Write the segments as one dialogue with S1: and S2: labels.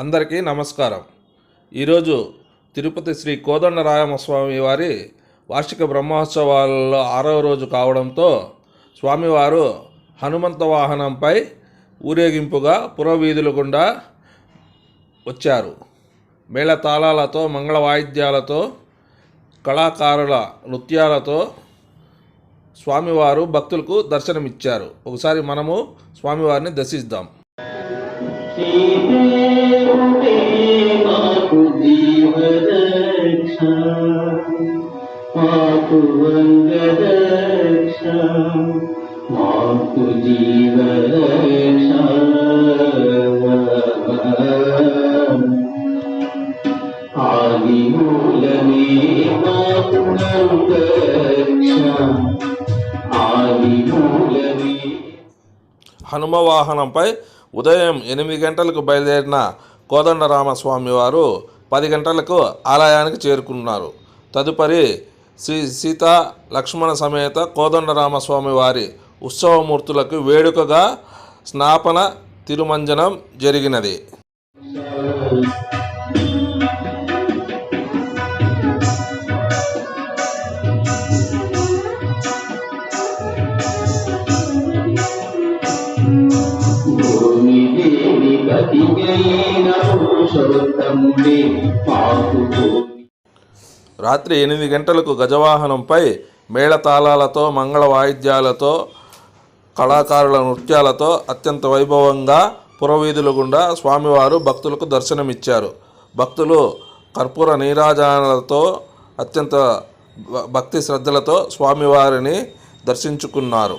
S1: అందరికీ నమస్కారం. ఈరోజు తిరుపతి శ్రీ కోదండరాయమస్వామి వారి వార్షిక బ్రహ్మోత్సవాలలో ఆరవ రోజు కావడంతో స్వామివారు హనుమంత వాహనంపై ఊరేగింపుగా పురవీధుల గుండా వచ్చారు. మేళ తాళాలతో మంగళ వాయిద్యాలతో కళాకారుల నృత్యాలతో స్వామివారు భక్తులకు దర్శనమిచ్చారు. ఒకసారి మనము స్వామివారిని దర్శిద్దాం.
S2: మాకు జీవరక్ష మాకు వంగరక్ష మాకు జీవరక్ష ఆది మూలమే మాకు ఆది మూలమే
S1: హనుమ వాహనంపై ఉదయం ఎనిమిది గంటలకు బయలుదేరిన కోదండరామస్వామి వారు పది గంటలకు ఆలయానికి చేరుకున్నారు. తదుపరి శ్రీ సీత లక్ష్మణ సమేత కోదండరామస్వామి వారి ఉత్సవమూర్తులకు వేడుకగా స్నాపన తిరుమంజనం జరిగినది.
S2: భూమి
S1: రాత్రి ఎనిమిది గంటలకు గజవాహనంపై మేళతాళాలతో మంగళ వాయిద్యాలతో కళాకారుల నృత్యాలతో అత్యంత వైభవంగా పురవీధుల గుండా స్వామివారు భక్తులకు దర్శనమిచ్చారు. భక్తులు కర్పూర నీరాజనాలతో అత్యంత భక్తి శ్రద్ధలతో స్వామివారిని దర్శించుకున్నారు.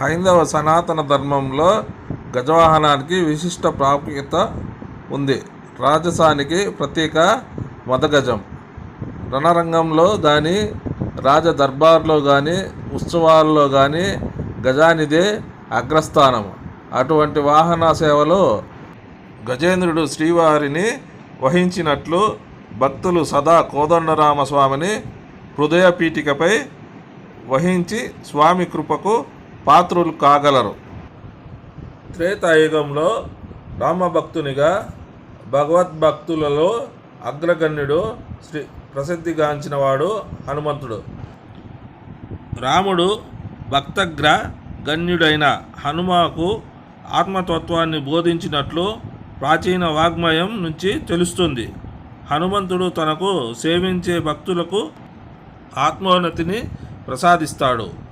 S1: హైందవ సనాతన ధర్మంలో గజవాహనానికి విశిష్ట ప్రాముఖ్యత ఉంది. రాజసానికి ప్రతీక మదగజం. రణరంగంలో కానీ రాజ దర్బార్లో కానీ ఉత్సవాల్లో కానీ గజానిదే అగ్రస్థానం. అటువంటి వాహన సేవలో గజేంద్రుడు శ్రీవారిని వహించినట్లు భక్తులు సదా కోదండరామస్వామిని హృదయ పీఠికపై వహించి స్వామి కృపకు పాత్రులు కాగలరు. త్రేతాయుగంలో రామభక్తునిగా భగవద్భక్తులలో అగ్రగణ్యుడు శ్రీ ప్రసిద్ధిగాంచినవాడు హనుమంతుడు. రాముడు భక్తగ్ర గణ్యుడైన హనుమకు ఆత్మతత్వాన్ని బోధించినట్లు ప్రాచీన వాగ్మయం నుంచి తెలుస్తుంది. హనుమంతుడు తనకు సేవించే భక్తులకు ఆత్మోన్నతిని ప్రసాదిస్తాడు.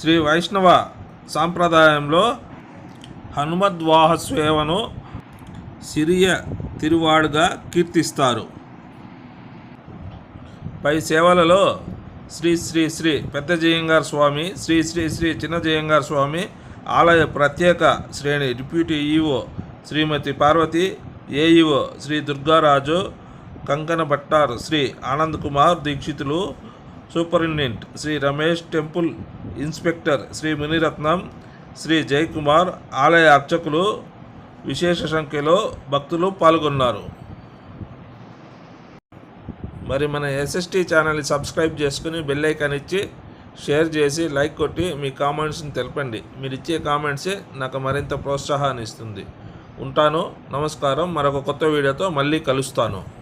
S1: శ్రీ వైష్ణవ సాంప్రదాయంలో హనుమద్వాహ సేవను సిరియ తిరువాడుగా కీర్తిస్తారు. పై సేవలలో శ్రీ శ్రీ శ్రీ పెద్ద జయంగార్ స్వామి శ్రీ శ్రీ శ్రీ చిన్న జయంగార్ స్వామి ఆలయ ప్రత్యేక శ్రేణి deputy EO Shrimati Parvati AEO Shri Durgaraju కంకణ Bhattar Shri Anand Kumar Deekshitulu superintendent Shri Ramesh temple inspector Shri Muniratnam Shri Jayakumar ఆలయ అర్చకులు విశేష సంఖ్యలో భక్తులు పాల్గొన్నారు. మరి మన ఎస్ఎస్టీ ఛానల్ని సబ్స్క్రైబ్ చేసుకుని బెల్ ఐకాన్ ఇచ్చి షేర్ చేసి లైక్ కొట్టి మీ కామెంట్స్ని తెలపండి. మీరు ఇచ్చే కామెంట్సే నాకు మరింత ప్రోత్సాహాన్ని ఇస్తుంది. ఉంటాను. నమస్కారం. మరొక కొత్త వీడియోతో మళ్ళీ కలుస్తాను.